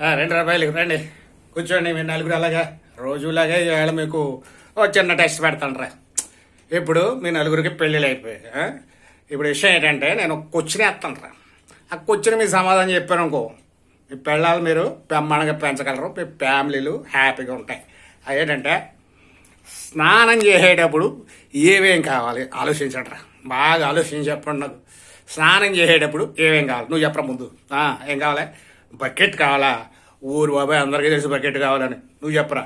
రెండు రూపాయలు రండి. కూర్చోండి మీరు నలుగురు అలాగా. రోజులాగా ఈవేళ మీకు ఓ చిన్న టెస్ట్ పెడతాను రా. ఇప్పుడు మీ నలుగురికి పెళ్ళిళ్ళు అయిపోయాయి ఇప్పుడు విషయం ఏంటంటే నేను ఒక క్వశ్చన్ రా. ఆ క్వశ్చన్ మీ సమాధానం చెప్పాను అనుకో మీ పిల్లలు మీరు పెమ్మణగా పెంచగలరు మీ ఫ్యామిలీలు హ్యాపీగా ఉంటాయి. అదేంటంటే స్నానం చేసేటప్పుడు ఏమేం కావాలి? ఆలోచించండి రా. బాగా ఆలోచించి చెప్పండి నాకు. స్నానం చేసేటప్పుడు ఏమేం కావాలి? నువ్వు చెప్పరా ముందు. ఏం కావాలి? బకెట్ కావాలా? ఊరు బాబాయ్ అందరికీ తెలుసు బకెట్ కావాలని. నువ్వు చెప్పరా?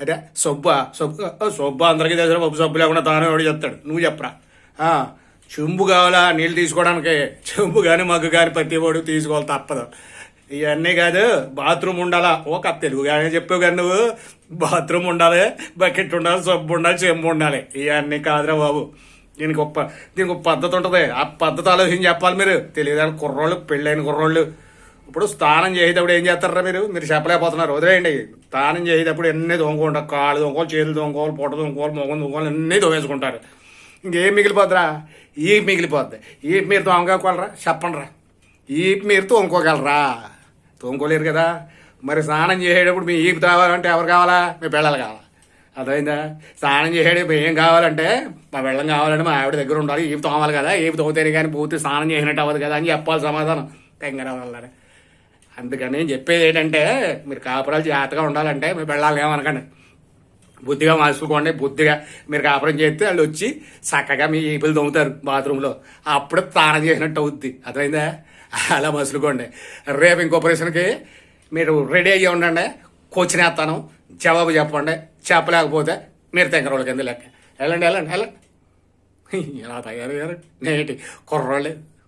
అంటే సొబ్బ సొబ్బు సొబ్బ అందరికీ తెలుసు పప్పు సబ్బు లేకుండా తానే వాడు చెప్తాడు. నువ్వు చెప్పరా? చెంబు కావాలా? నీళ్ళు తీసుకోవడానికి చెంబు కానీ మగ్గు కానీ ప్రతి వాడు తీసుకోవాలి తప్పదు. ఇవన్నీ కాదు బాత్రూమ్ ఉండాలా? ఒక తెలుగు కానీ చెప్పావు కానీ నువ్వు. బాత్రూమ్ ఉండాలి బకెట్ ఉండాలి సబ్బు ఉండాలి చెంబు ఉండాలి. ఇవన్నీ కాదురా బాబు. దీనికి ఒక దీనికి ఒక పద్ధతి ఉంటుంది. ఆ పద్ధతి ఆలోచించి చెప్పాలి మీరు. తెలియదు కుర్రోళ్ళు పెళ్ళైన కుర్రోళ్ళు. ఇప్పుడు స్నానం చేసేటప్పుడు ఏం చేస్తారా మీరు? మీరు చెప్పలేకపోతున్నారు. వదిలేయండి. స్నానం చేసేటప్పుడు ఎన్ని దొంగకుంటారు కాళ్ళు దొంగలు చేతులు దొంగలు పొట్ట దొంగలు మొగం దొంగలు అన్నీ దొంగేసుకుంటారు ఇంకేం మిగిలిపోద్దిరా? ఈ మిగిలిపోద్ది. ఈ మీరు దొంగకోగలరా చెప్పండిరా. ఈ మీరు తోముకోగలరా? తోముకోలేరు కదా. మరి స్నానం చేసేటప్పుడు మీ ఈపు కావాలంటే ఎవరు కావాలా? మీ పిల్లలు కావాలా? అర్థమైందా? స్నానం చేసేటప్పుడు ఏం కావాలంటే మా వెళ్ళం కావాలంటే మా ఆవిడ దగ్గర ఉండాలి. ఈపు తోమాలి కదా. ఈపు తోమితేనే కానీ పూర్తి స్నానం చేసినట్టు అవ్వదు కదా అని చెప్పాలి సమాధానం. తెంగరా వాళ్ళని అందుకని నేను చెప్పేది ఏంటంటే మీరు కాపురాలు జాగ్రత్తగా ఉండాలంటే మీ వెళ్ళాలి ఏమనకండి. బుద్ధిగా మార్చుకోండి బుద్ధిగా మీరు కాపురం చేస్తే వాళ్ళు వచ్చి చక్కగా మీ ఈపులు తోముతారు బాత్రూంలో. అప్పుడు తానం చేసినట్టు అవుద్ది. అర్థమైందా? అలా మసులుకోండి రేపు ఇంకో ప్రశ్నకి మీరు రెడీ అయ్యి ఉండండి. క్వశ్చన్ వేస్తాను. జవాబు చెప్పండి. చెప్పలేకపోతే మీరు తెంకరోళ్ళ కింద లెక్క? వెళ్ళండి వెళ్ళండి వెళ్ళండి. ఇలా తయారయ్యారు. నేటి కుర్రోళ్ళు.